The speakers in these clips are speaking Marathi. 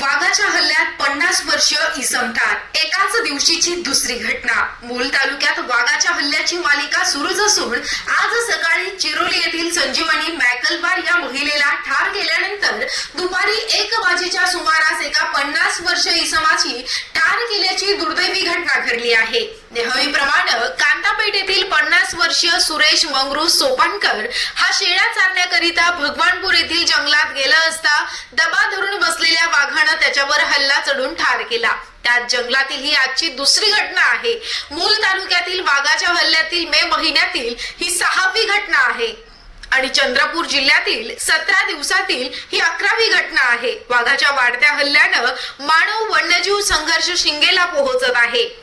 वाघाच्या हल्ल्यात पन्नास वर्ष इसम ठार एकाच दिवशीची दुसरी घटना. मूल तालुक्यात वाघाच्या हल्ल्याची मालिका सुरूच असून आज सकाळी चिरोली येथील संजीवनी मॅकलवार या महिलेला ठार केल्यानंतर दुपारी एक वाजेच्या सुमारास एका पन्नास वर्ष इसमाची ठार केल्याची दुर्दैवी घटना घडली आहे. नेहमीप्रमाणे पन्नास वर्षीय सुरेश मंगरू सोपानकर हा शेळ्या चारण्याकरिता भगवानपूर येथील जंगलात गेला असता दबा धरून बसलेल्या वाघानं त्याच्यावर हल्ला चढून ठार केला. त्यात जंगलातील ही आजची दुसरी घटना आहे. मूल तालुक्यातील वाघाच्या हल्ल्यातील मे महिन्यातील ही सहावी घटना आहे. आणि चंद्रपूर जिल्ह्यातील सतरा दिवसातील ही अकरावी घटना आहे. वाघाच्या वाढत्या हल्ल्यानं मानव वन्यजीव संघर्ष शिंगेला पोहोचत आहे.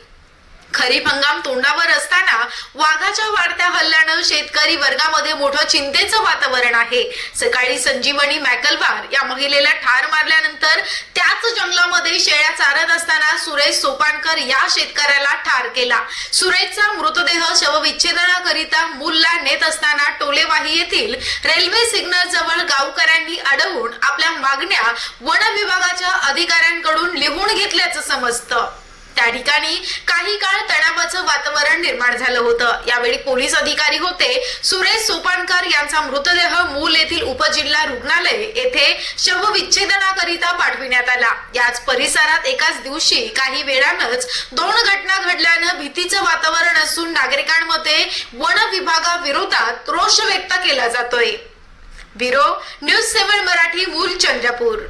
खरीप हंगाम तोंडावर असताना वाघाच्या वाढत्या हल्ल्यानं शेतकरी वर्गामध्ये मोठं चिंतेचं वातावरण आहे. सकाळी संजीवनी मॅकलवार या महिलेला ठार मारल्यानंतर त्याच जंगलामध्ये शेळ्या चारत असताना सुरेश सोपानकर या शेतकऱ्याला ठार केला. सुरेशचा मृतदेह शवविच्छेदनाकरिता मूलला नेत असताना टोलेवाही येथील रेल्वे सिग्नल जवळ गावकऱ्यांनी अडवून आपल्या मागण्या वन विभागाच्या अधिकाऱ्यांकडून लिहून घेतल्याचं समजतं. त्या ठिकाणी काही काळ तणावाचं वातावरण निर्माण झालं होतं. यावेळी पोलीस अधिकारी होते. सुरेश सोपानकर यांचा मृतदेह मूल येथील उपजिल्हा रुग्णालय येथे शवविच्छेदनाकरिता पाठविण्यात आला. याच परिसरात एकाच दिवशी काही वेळानच दोन घटना घडल्यानं भीतीचं वातावरण असून नागरिकांमध्ये वन विभागाविरोधात रोष व्यक्त केला जातोय. ब्युरो न्यूज सेव्हन मराठी मूल चंद्रपूर.